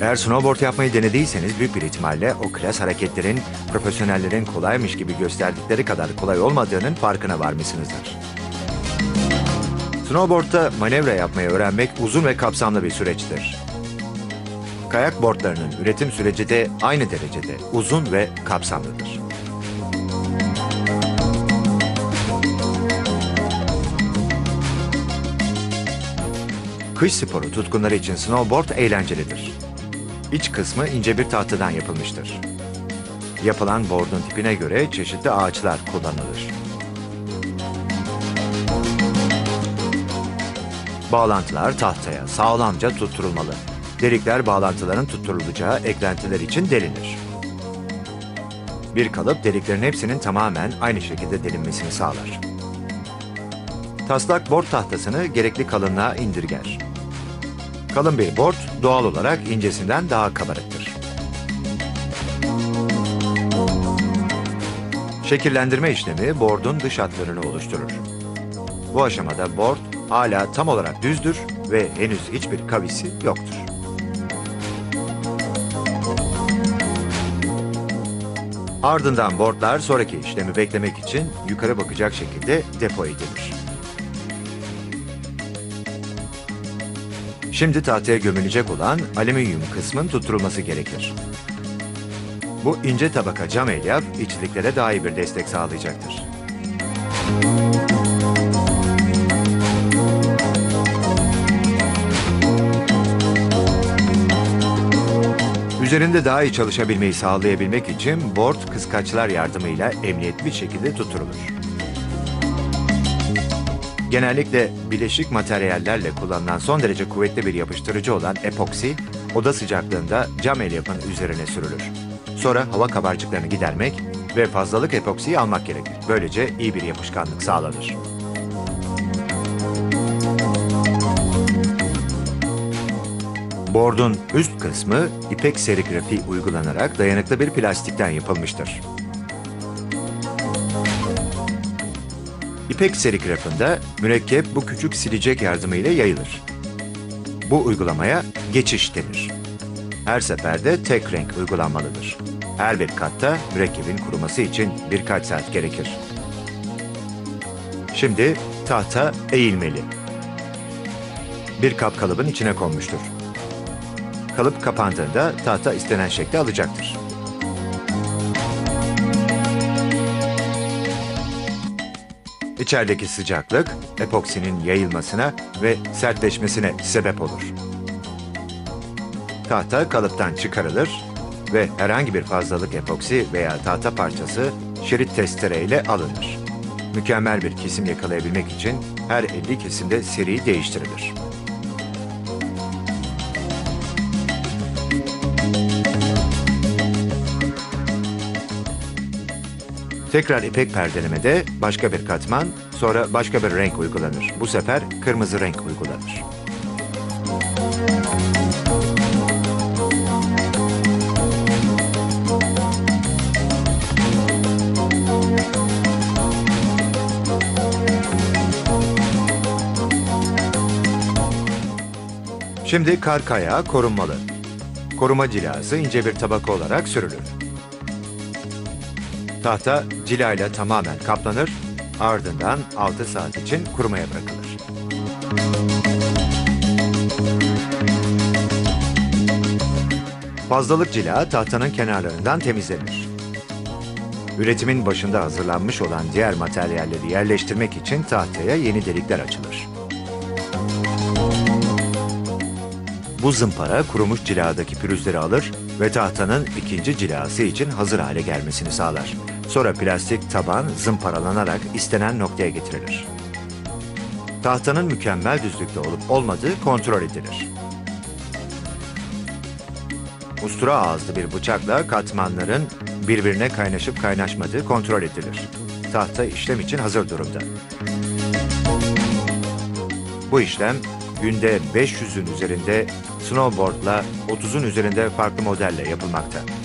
Eğer snowboard yapmayı denediyseniz büyük bir ihtimalle o klas hareketlerin profesyonellerin kolaymış gibi gösterdikleri kadar kolay olmadığının farkına varmışsınızdır. Snowboard'da manevra yapmayı öğrenmek uzun ve kapsamlı bir süreçtir. Kayak boardlarının üretim süreci de aynı derecede uzun ve kapsamlıdır. Kış sporu tutkunları için snowboard eğlencelidir. İç kısmı ince bir tahtadan yapılmıştır. Yapılan board'un tipine göre çeşitli ağaçlar kullanılır. Bağlantılar tahtaya sağlamca tutturulmalı. Delikler bağlantıların tutturulacağı eklentiler için delinir. Bir kalıp deliklerin hepsinin tamamen aynı şekilde delinmesini sağlar. Taslak board tahtasını gerekli kalınlığa indirger. Kalın bir board doğal olarak incesinden daha kabarıktır. Şekillendirme işlemi board'un dış hatlarını oluşturur. Bu aşamada board hala tam olarak düzdür ve henüz hiçbir kavisi yoktur. Ardından boardlar sonraki işlemi beklemek için yukarı bakacak şekilde depo edilir. Şimdi tahtaya gömülecek olan alüminyum kısmın tutturulması gerekir. Bu ince tabaka cam elyaf içliklere daha iyi bir destek sağlayacaktır. Üzerinde daha iyi çalışabilmeyi sağlayabilmek için board kıskaçlar yardımıyla emniyetli şekilde tutturulur. Genellikle bileşik materyallerle kullanılan son derece kuvvetli bir yapıştırıcı olan epoksi, oda sıcaklığında cam elyafın üzerine sürülür. Sonra hava kabarcıklarını gidermek ve fazlalık epoksiyi almak gerekir. Böylece iyi bir yapışkanlık sağlanır. Board'un üst kısmı ipek serigrafi uygulanarak dayanıklı bir plastikten yapılmıştır. İpek serigrafında mürekkep bu küçük silecek yardımıyla yayılır. Bu uygulamaya geçiş denir. Her seferde tek renk uygulanmalıdır. Her bir katta mürekkebin kuruması için birkaç saat gerekir. Şimdi tahta eğilmeli. Bir kap kalıbın içine konmuştur. Kalıp kapandığında tahta istenen şekli alacaktır. İçerideki sıcaklık epoksinin yayılmasına ve sertleşmesine sebep olur. Tahta kalıptan çıkarılır ve herhangi bir fazlalık epoksi veya tahta parçası şerit testere ile alınır. Mükemmel bir kesim yakalayabilmek için her 50 kesimde seri değiştirilir. Tekrar ipek perdelemede başka bir katman, sonra başka bir renk uygulanır. Bu sefer kırmızı renk uygulanır. Şimdi kar kayağı korunmalı. Koruma cilası ince bir tabaka olarak sürülür. Tahta cilayla tamamen kaplanır, ardından 6 saat için kurumaya bırakılır. Fazlalık cila tahtanın kenarlarından temizlenir. Üretimin başında hazırlanmış olan diğer materyalleri yerleştirmek için tahtaya yeni delikler açılır. Bu zımpara kurumuş ciladaki pürüzleri alır ve tahtanın ikinci cilası için hazır hale gelmesini sağlar. Sonra plastik taban zımparalanarak istenen noktaya getirilir. Tahtanın mükemmel düzlükte olup olmadığı kontrol edilir. Ustura ağızlı bir bıçakla katmanların birbirine kaynaşıp kaynaşmadığı kontrol edilir. Tahta işlem için hazır durumda. Bu işlem günde 500'ün üzerinde snowboardla 30'un üzerinde farklı modelle yapılmakta.